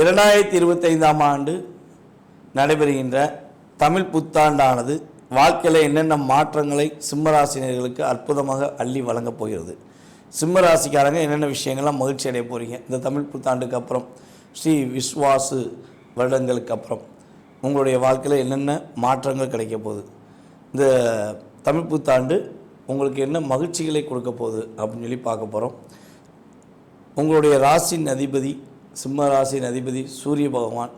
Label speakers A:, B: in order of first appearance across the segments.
A: இரண்டாயிரத்தி இருபத்தைந்தாம் ஆண்டு நடைபெறுகின்ற தமிழ் புத்தாண்டானது வாழ்க்கையில் என்னென்ன மாற்றங்களை சிம்மராசினியர்களுக்கு அற்புதமாக அள்ளி வழங்கப் போகிறது. சிம்மராசிக்காரங்க என்னென்ன விஷயங்கள்லாம் மகிழ்ச்சி அடைய போகிறீங்க இந்த தமிழ் புத்தாண்டுக்கு அப்புறம் ஸ்ரீ விஸ்வாசு வருடங்களுக்கு அப்புறம் உங்களுடைய வாழ்க்கையில் என்னென்ன மாற்றங்கள் கிடைக்க போகுது? இந்த தமிழ் புத்தாண்டு உங்களுக்கு என்ன மகிழ்ச்சிகளை கொடுக்க போகுது அப்படின்னு சொல்லி பார்க்க போகிறோம் உங்களுடைய ராசியின் அதிபதி சிம்ம ராசியின் அதிபதி சூரிய பகவான்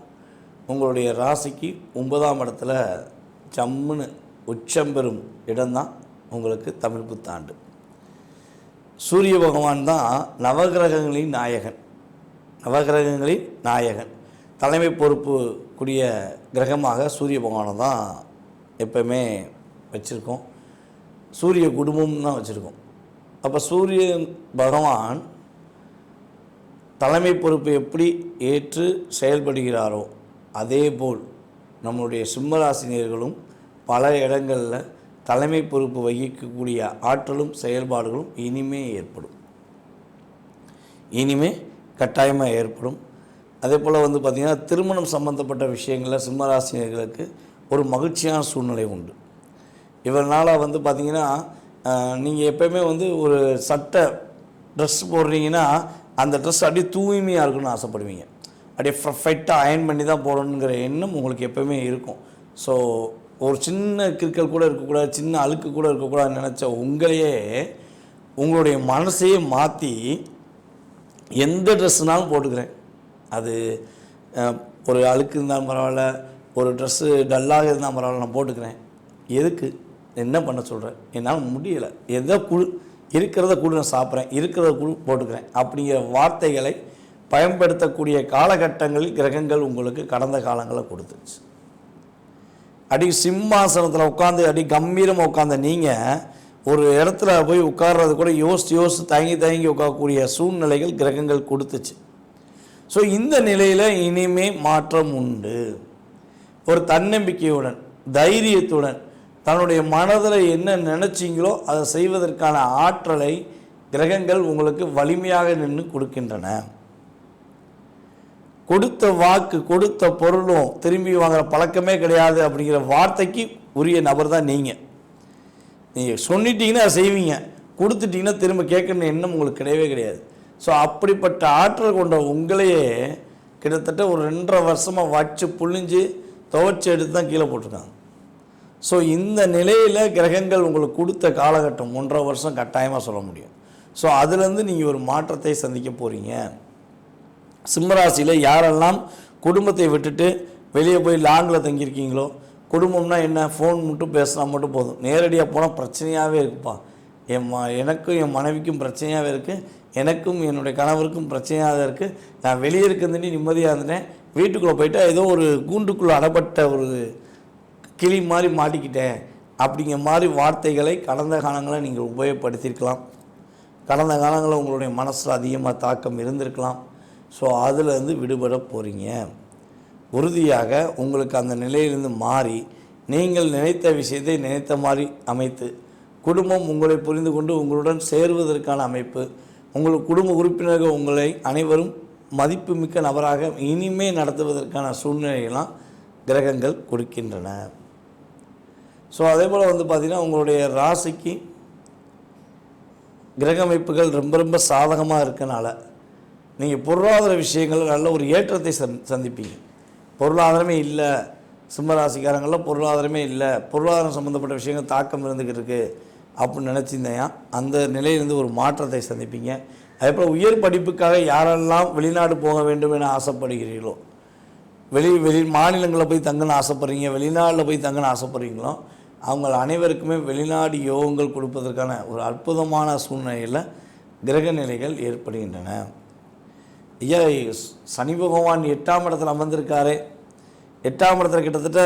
A: உங்களுடைய ராசிக்கு ஒன்பதாம் இடத்துல ஜம்முன்னு உச்சம் பெறும் இடம்தான் உங்களுக்கு தமிழ் புத்தாண்டு. சூரிய பகவான் தான் நவகிரகங்களின் நாயகன். நவகிரகங்களின் நாயகன். தலைமை பொறுப்பு கூடிய கிரகமாக சூரிய பகவானை தான் எப்போயுமே வச்சுருக்கோம். சூரிய குடும்பம் தான் வச்சுருக்கோம். அப்போ சூரிய பகவான் தலைமை பொறுப்பை எப்படி ஏற்று செயல்படுகிறாரோ அதேபோல் நம்முடைய சிம்மராசினியர்களும் பல இடங்களில் தலைமை பொறுப்பு வகிக்கக்கூடிய ஆற்றலும் செயல்பாடுகளும் இனிமே ஏற்படும். இனிமே கட்டாயமாக ஏற்படும். அதே போல் வந்து பார்த்திங்கன்னா திருமணம் சம்பந்தப்பட்ட விஷயங்களில் சிம்மராசினியர்களுக்கு ஒரு மகிழ்ச்சியான சூழ்நிலை உண்டு. இவர்னால் வந்து பார்த்திங்கன்னா நீங்கள் எப்போயுமே வந்து ஒரு சட்டை ட்ரெஸ் போடுறீங்கன்னா அந்த ட்ரெஸ் அப்படியே தூய்மையாக இருக்கணும்னு ஆசைப்படுவீங்க. அப்படியே பர்ஃபெக்டாக அயன் பண்ணி தான் போடணுங்கிற எண்ணம் உங்களுக்கு எப்போவுமே இருக்கும். ஸோ ஒரு சின்ன கிற்கல் கூட இருக்கக்கூடாது சின்ன அழுக்கு கூட இருக்கக்கூடாதுன்னு நினச்ச உங்களையே உங்களுடைய மனசையே மாற்றி எந்த ட்ரெஸ்ஸுனாலும் போட்டுக்கிறேன். அது ஒரு அழுக்கு இருந்தாலும் பரவாயில்ல ஒரு ட்ரெஸ்ஸு டல்லாக இருந்தால் பரவாயில்ல நான் போட்டுக்கிறேன். எதுக்கு? என்ன பண்ண சொல்கிறேன் என்னால் முடியலை. எதை குழு இருக்கிறத கூட நான் சாப்பிட்றேன். இருக்கிறத குழு போட்டுக்கிறேன். அப்படிங்கிற வார்த்தைகளை பயன்படுத்தக்கூடிய காலகட்டங்களில் கிரகங்கள் உங்களுக்கு கடந்த காலங்களில் கொடுத்துச்சு. அடி சிம்மாசனத்தில் உட்காந்து அடி கம்பீரமாக உட்காந்த நீங்கள் ஒரு இடத்துல போய் உட்கார்றது கூட யோசித்து யோசித்து தயங்கி தயங்கி உட்காரக்கூடிய சூழ்நிலைகள் கிரகங்கள் கொடுத்துச்சு. ஸோ இந்த நிலையில் இனிமே மாற்றம் உண்டு. ஒரு தன்னம்பிக்கையுடன் தைரியத்துடன் தன்னுடைய மனதில் என்ன நினச்சிங்களோ அதை செய்வதற்கான ஆற்றலை கிரகங்கள் உங்களுக்கு வலிமையாக நின்று கொடுக்கின்றன. கொடுத்த வாக்கு கொடுத்த பொருளும் திரும்பி வாங்குகிற பழக்கமே கிடையாது அப்படிங்கிற வார்த்தைக்கு உரிய நபர் தான் நீங்கள் நீங்கள் சொன்னிட்டீங்கன்னா அதை செய்வீங்க. கொடுத்துட்டிங்கன்னா திரும்ப கேட்கணும் எண்ணம் உங்களுக்கு கிடையவே கிடையாது. ஸோ அப்படிப்பட்ட ஆற்றல் கொண்ட உங்களையே கிட்டத்தட்ட ஒரு ரெண்டரை வருஷமாக வச்சு புழிஞ்சு துவைச்சி எடுத்து தான் கீழே போட்டிருக்காங்க. ஸோ இந்த நிலையில் கிரகங்கள் உங்களுக்கு கொடுத்த காலகட்டம் ஒன்றரை வருஷம் கட்டாயமாக சொல்ல முடியும். ஸோ அதுலேருந்து நீங்கள் ஒரு மாற்றத்தை சந்திக்க போகிறீங்க சிம்மராசியில் யாரெல்லாம் குடும்பத்தை விட்டுட்டு வெளியே போய் லாங்கில் தங்கியிருக்கீங்களோ குடும்பம்னா என்ன? ஃபோன் மட்டும் பேசினா மட்டும் போதும். நேரடியாக போனால் பிரச்சனையாகவே இருக்குப்பா. என் ம எனக்கும் என் மனைவிக்கும் பிரச்சனையாகவே இருக்குது எனக்கும் என்னுடைய கணவருக்கும் பிரச்சனையாக இருக்குது நான் வெளியே இருக்கிறதுனே நிம்மதியாக இருந்தேன் வீட்டுக்குள்ளே போயிட்டால் ஏதோ ஒரு கூண்டுக்குள்ளே அடப்பட்ட ஒரு கிளி மாதிரி மாட்டிக்கிட்டேன் அப்படிங்கிற மாதிரி வார்த்தைகளை கடந்த காலங்களில் நீங்கள் உபயோகப்படுத்தியிருக்கலாம். கடந்த காலங்களில் உங்களுடைய மனசில் அதிகமாக தாக்கம் இருந்திருக்கலாம். ஸோ அதிலேருந்து விடுபட போகிறீங்க. உறுதியாக உங்களுக்கு அந்த நிலையிலிருந்து மாறி நீங்கள் நினைத்த விஷயத்தை நினைத்த மாதிரி அமைத்து குடும்பம் உங்களை புரிந்து கொண்டு உங்களுடன் சேருவதற்கான அமைப்பு உங்கள் குடும்ப உறுப்பினர்கள் உங்களை அனைவரும் மதிப்புமிக்க நபராக இனிமே நடத்துவதற்கான சூழ்நிலையெல்லாம் கிரகங்கள் கொடுக்கின்றன. ஸோ அதே போல் வந்து பார்த்திங்கன்னா உங்களுடைய ராசிக்கு கிரக அமைப்புகள் ரொம்ப ரொம்ப சாதகமாக இருக்கனால நீங்கள் பொருளாதார விஷயங்கள் நல்ல ஒரு ஏற்றத்தை சந் சந்திப்பீங்க. பொருளாதாரமே இல்லை சிம்மராசிக்காரங்களில் பொருளாதாரமே இல்லை பொருளாதாரம் சம்மந்தப்பட்ட விஷயங்கள் தாக்கம் இருந்துக்கிட்டு இருக்குது அப்படின்னு நினச்சிருந்தேன் அந்த நிலையிலிருந்து ஒரு மாற்றத்தை சந்திப்பீங்க. அதே போல் உயர் படிப்புக்காக யாரெல்லாம் வெளிநாடு போக வேண்டும் என ஆசைப்படுகிறீர்களோ வெளி வெளி மாநிலங்களில் போய் தங்கன்னு ஆசைப்பட்றீங்க வெளிநாட்டில் போய் தங்கன்னு ஆசைப்பட்றீங்களோ அவங்க அனைவருக்குமே வெளிநாடு யோகங்கள் கொடுப்பதற்கான ஒரு அற்புதமான சூழ்நிலையில் கிரக நிலைகள் ஏற்படுகின்றன. ஐயா சனி பகவான் எட்டாம் இடத்துல அமர்ந்திருக்காரு. எட்டாம் இடத்துல கிட்டத்தட்ட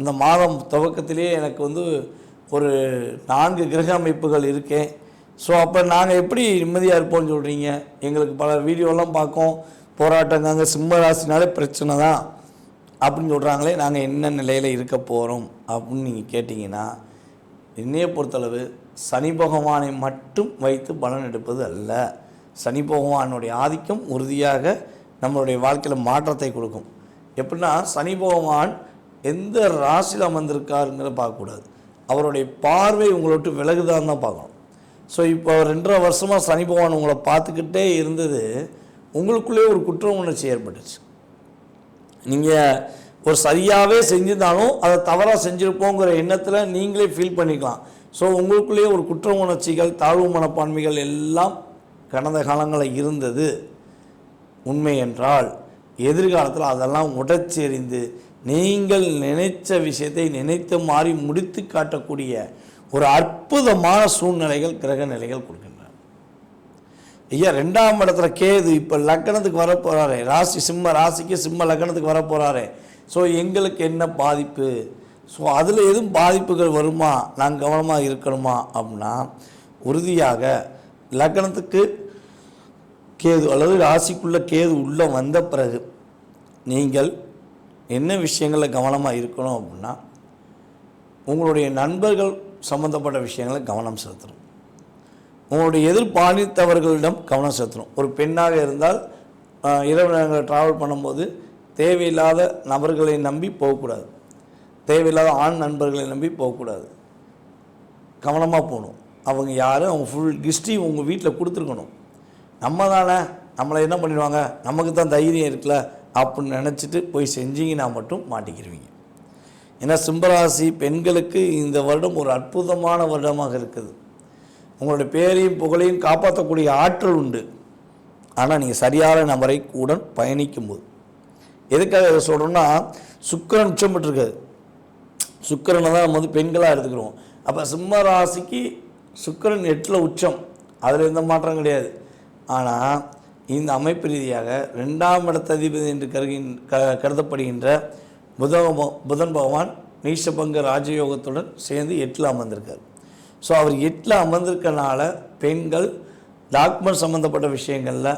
A: இந்த மாதம் துவக்கத்திலேயே எனக்கு வந்து ஒரு நான்கு கிரக அமைப்புகள் இருக்கேன் ஸோ அப்போ நாங்கள் எப்படி நிம்மதியாக இருப்போம்னு சொல்கிறீங்க எங்களுக்கு பல வீடியோலாம் பார்க்கோம். போராட்டங்காங்க சிம்ம ராசினாலே பிரச்சனை தான். அப்படின்னு சொல்கிறாங்களே நாங்கள் என்ன நிலையில் இருக்க போகிறோம் அப்படின்னு நீங்கள் கேட்டிங்கன்னா என்னையை பொறுத்தளவு சனி பகவானை மட்டும் வைத்து பலன் எடுப்பது அல்ல. சனி பகவானுடைய ஆதிக்கம் உறுதியாக நம்மளுடைய வாழ்க்கையில் மாற்றத்தை கொடுக்கும். எப்படின்னா சனி பகவான் எந்த ராசியில் அமர்ந்திருக்காருங்கிறத பார்க்கக்கூடாது. அவருடைய பார்வை உங்களை விட்டு விலகுதான்னு தான் பார்க்கணும். ஸோ இப்போ ரெண்டரை வருஷமாக சனி பகவான் உங்களை பார்த்துக்கிட்டே இருந்தது உங்களுக்குள்ளே ஒரு குற்ற உணர்ச்சி ஏற்பட்டுச்சு. நீங்கள் ஒரு சரியாகவே செஞ்சிருந்தாலும் அதை தவறாக செஞ்சுருப்போங்கிற எண்ணத்தில் நீங்களே ஃபீல் பண்ணிக்கலாம். ஸோ உங்களுக்குள்ளேயே ஒரு குற்ற உணர்ச்சிகள் தாழ்வு மனப்பான்மைகள் எல்லாம் கடந்த காலங்களில் இருந்தது. உண்மை என்றால் எதிர்காலத்தில் அதெல்லாம் உடச்செறிந்து நீங்கள் நினைச்ச விஷயத்தை நினைத்த மாதிரி முடித்து காட்டக்கூடிய ஒரு அற்புதமான சூழ்நிலைகள் கிரக நிலைகள் கொடுக்கின்றன. ஐயா ரெண்டாம் இடத்துல கேது இப்போ லக்கணத்துக்கு வர போகிறாரே ராசி சிம்ம ராசிக்கு சிம்ம லக்கணத்துக்கு வர போகிறாரே ஸோ எங்களுக்கு என்ன பாதிப்பு? ஸோ அதில் எதுவும் பாதிப்புகள் வருமா? நான் கவனமாக இருக்கணுமா? அப்படின்னா உறுதியாக லக்கணத்துக்கு கேது அல்லது ராசிக்குள்ளே கேது உள்ளே வந்த பிறகு நீங்கள் என்ன விஷயங்களில் கவனமாக இருக்கணும் அப்படின்னா உங்களுடைய நண்பர்கள் சம்மந்தப்பட்ட விஷயங்களை கவனம் செலுத்தணும். உங்களுடைய எதிர்பாலித்தவர்களிடம் கவனம் செலுத்தணும். ஒரு பெண்ணாக இருந்தால் இரவு நேரங்கள் ட்ராவல் பண்ணும்போது தேவையில்லாத நபர்களை நம்பி போகக்கூடாது. தேவையில்லாத ஆண் நண்பர்களை நம்பி போகக்கூடாது. கவனமாக போகணும். அவங்க யார்? அவங்க ஃபுல் ஹிஸ்ட்ரி உங்கள் வீட்டில் கொடுத்துருக்கணும். நம்ம தானே நம்மளை என்ன பண்ணிடுவாங்க? நமக்கு தான் தைரியம் இருக்குல்ல? அப்படின்னு நினச்சிட்டு போய் செஞ்சீங்கன்னா மட்டும் மாட்டிக்கிடுவீங்க ஏன்னா சிம்பராசி பெண்களுக்கு இந்த வருடம் ஒரு அற்புதமான வருடமாக இருக்குது. உங்களுடைய பேரையும் புகழையும் காப்பாற்றக்கூடிய ஆற்றல் உண்டு. ஆனால் நீங்கள் சரியான நபரை கூட பயணிக்கும்போது. எதுக்காக இதை சொல்கிறோன்னா சுக்கிரன் உச்சம் பெற்றிருக்காது சுக்கிரனை தான் நம்ம வந்து பெண்களாக எடுத்துக்கிறோம். அப்போ சிம்ம ராசிக்கு சுக்கிரன் எட்டில் உச்சம். அதில் எந்த மாற்றம் கிடையாது. ஆனால் இந்த அமைப்பு ரீதியாக ரெண்டாம் இடத்த அதிபதி என்று கருகின் க கருதப்படுகின்ற புத புதன் பகவான் நீஷபங்க ராஜயோகத்துடன் சேர்ந்து எட்டில் அமர்ந்திருக்கார். ஸோ அவர் எட்டில் அமர்ந்திருக்கனால பெண்கள் டாக்குமெண்ட் சம்மந்தப்பட்ட விஷயங்களில்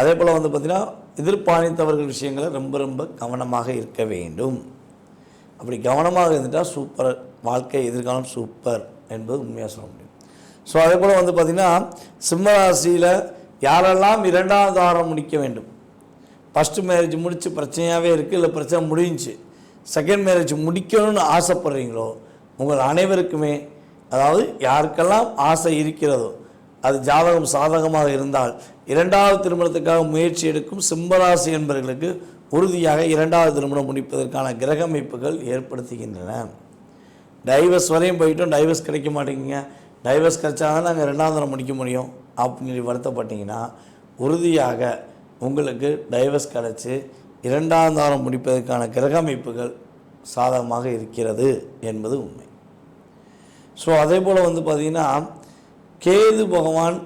A: அதே போல் வந்து பார்த்திங்கன்னா எதிர்பாலித்தவர்கள் விஷயங்களை ரொம்ப ரொம்ப கவனமாக இருக்க வேண்டும். அப்படி கவனமாக இருந்துட்டால் சூப்பர். வாழ்க்கை எதிர்காலம் சூப்பர் என்பது உண்மையாக சொல்ல முடியும். ஸோ அதே போல் வந்து பார்த்திங்கன்னா சிம்மராசியில் யாரெல்லாம் இரண்டாவது வாரம் முடிக்க வேண்டும்? ஃபஸ்ட்டு மேரேஜ் முடித்து பிரச்சனையாகவே இருக்குது இல்லை பிரச்சனை முடிஞ்சுச்சு செகண்ட் மேரேஜ் முடிக்கணும்னு ஆசைப்பட்றீங்களோ உங்கள் அனைவருக்குமே அதாவது யாருக்கெல்லாம் ஆசை இருக்கிறதோ அது ஜாதகம் சாதகமாக இருந்தால் இரண்டாவது திருமணத்துக்காக முயற்சி எடுக்கும் சிம்மராசி என்பவர்களுக்கு உறுதியாக இரண்டாவது திருமணம் முடிப்பதற்கான கிரக அமைப்புகள் ஏற்படுத்துகின்றன. டைவர்ஸ் வரையும் போயிட்டோம் டைவர்ஸ் கிடைக்க மாட்டேங்குங்க. டைவர்ஸ் கிடைச்சா தான் நாங்கள் ரெண்டாவது தரம் முடிக்க முடியும் அப்படின்னு சொல்லி வருத்தப்பட்டீங்கன்னா உறுதியாக உங்களுக்கு டைவர்ஸ் கிடச்சி இரண்டாம் தாரம் முடிப்பதற்கான கிரக அமைப்புகள் சாதகமாக இருக்கிறது என்பது உண்மை. ஸோ அதே போல் வந்து பார்த்திங்கன்னா கேது பகவான்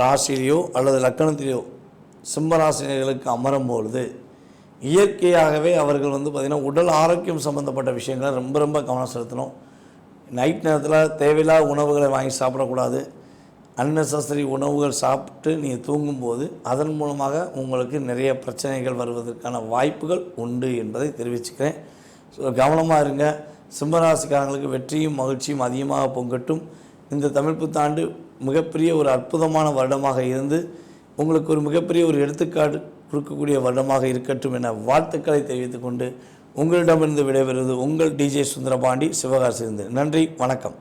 A: ராசிலேயோ அல்லது லக்கணத்திலேயோ சிம்மராசினியர்களுக்கு அமரும் பொழுது இயற்கையாகவே அவர்கள் வந்து பார்த்திங்கன்னா உடல் ஆரோக்கியம் சம்மந்தப்பட்ட விஷயங்களை ரொம்ப ரொம்ப கவனம் செலுத்தணும். நைட் நேரத்தில் தேவையில்லாத உணவுகளை வாங்கி சாப்பிடக்கூடாது. அன்னெசரி உணவுகள் சாப்பிட்டு நீங்கள் தூங்கும்போது அதன் மூலமாக உங்களுக்கு நிறைய பிரச்சனைகள் வருவதற்கான வாய்ப்புகள் உண்டு என்பதை தெரிவிச்சுக்கிறேன். ஸோ கவனமாக இருங்க. சிம்மராசிக்காரங்களுக்கு வெற்றியும் மகிழ்ச்சியும் அதிகமாக பொங்கட்டும். இந்த தமிழ் புத்தாண்டு மிகப்பெரிய ஒரு அற்புதமான வருடமாக இருந்து உங்களுக்கு ஒரு மிகப்பெரிய ஒரு எடுத்துக்காடு கொடுக்கக்கூடிய வருடமாக இருக்கட்டும் என வாழ்த்துக்களை தெரிவித்துக்கொண்டு உங்களிடமிருந்து விடைபெறுவது உங்கள் டிஜே சுந்தரபாண்டி சிவகாசி நன்றி வணக்கம்.